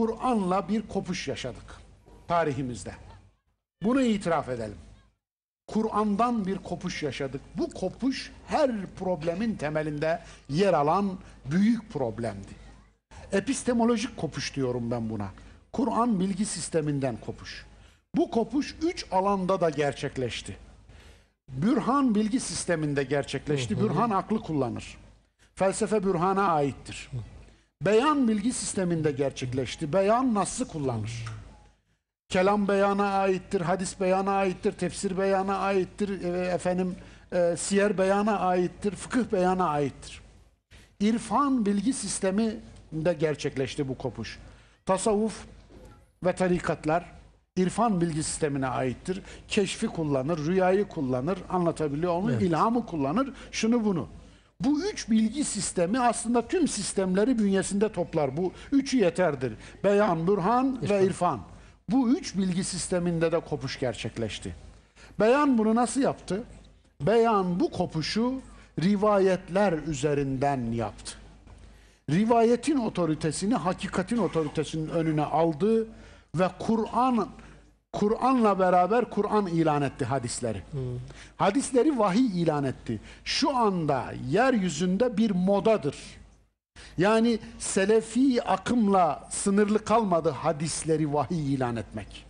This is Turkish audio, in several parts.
Kur'an'la bir kopuş yaşadık tarihimizde. Bunu itiraf edelim. Kur'an'dan bir kopuş yaşadık. Bu kopuş her problemin temelinde yer alan büyük problemdi. Epistemolojik kopuş diyorum ben buna. Kur'an bilgi sisteminden kopuş. Bu kopuş üç alanda da gerçekleşti. Bürhan bilgi sisteminde gerçekleşti. Bürhan aklı kullanır. Felsefe bürhana aittir. Beyan bilgi sisteminde gerçekleşti. Beyan nasıl kullanır? Kelam beyana aittir, hadis beyana aittir, tefsir beyana aittir, e, efendim e, siyer beyana aittir, fıkıh beyana aittir. İrfan bilgi sisteminde gerçekleşti bu kopuş. Tasavvuf ve tarikatlar irfan bilgi sistemine aittir. Keşfi kullanır, rüyayı kullanır, anlatabiliyor muyum? İlhamı kullanır, şunu bunu. Bu üç bilgi sistemi aslında tüm sistemleri bünyesinde toplar. Bu üçü yeterdir. Beyan, bürhan ve irfan. Bu üç bilgi sisteminde de kopuş gerçekleşti. Beyan bunu nasıl yaptı? Beyan bu kopuşu rivayetler üzerinden yaptı rivayetin otoritesini hakikatin otoritesinin önüne aldı ve Kur'an Kur'an'la beraber Kur'an ilan etti hadisleri. Hadisleri vahiy ilan etti. Şu anda yeryüzünde bir modadır. Yani selefi akımla sınırlı kalmadı hadisleri vahiy ilan etmek.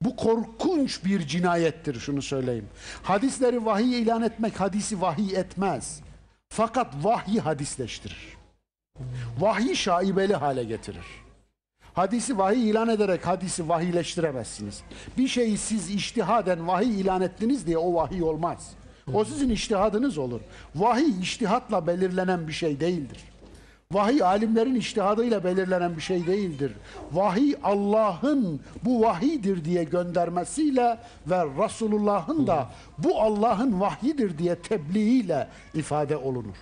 Bu korkunç bir cinayettir şunu söyleyeyim. Hadisleri vahiy ilan etmek hadisi vahiy etmez. Fakat vahyi hadisleştirir. Vahyi şaibeli hale getirir. Hadisi vahiy ilan ederek hadisi vahiyleştiremezsiniz. Bir şeyi siz iştihaden vahiy ilan ettiniz diye o vahiy olmaz. O sizin iştihadınız olur. Vahiy iştihatla belirlenen bir şey değildir. Vahiy alimlerin iştihadıyla belirlenen bir şey değildir. Vahiy Allah'ın bu vahiydir diye göndermesiyle ve Resulullah'ın da bu Allah'ın vahyidir diye tebliğiyle ifade olunur.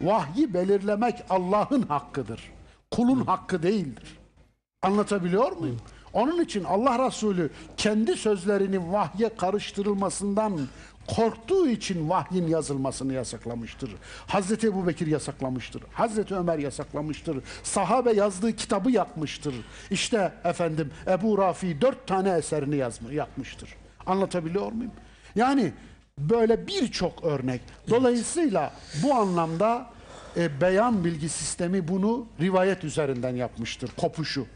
Vahyi belirlemek Allah'ın hakkıdır. Kulun hakkı değildir. Anlatabiliyor muyum? Onun için Allah Resulü kendi sözlerinin vahye karıştırılmasından korktuğu için vahyin yazılmasını yasaklamıştır. Hazreti Ebu Bekir yasaklamıştır. Hazreti Ömer yasaklamıştır. Sahabe yazdığı kitabı yakmıştır. İşte efendim Ebu Rafi dört tane eserini yazma, yakmıştır. Anlatabiliyor muyum? Yani böyle birçok örnek. Dolayısıyla bu anlamda e, beyan bilgi sistemi bunu rivayet üzerinden yapmıştır. Kopuşu.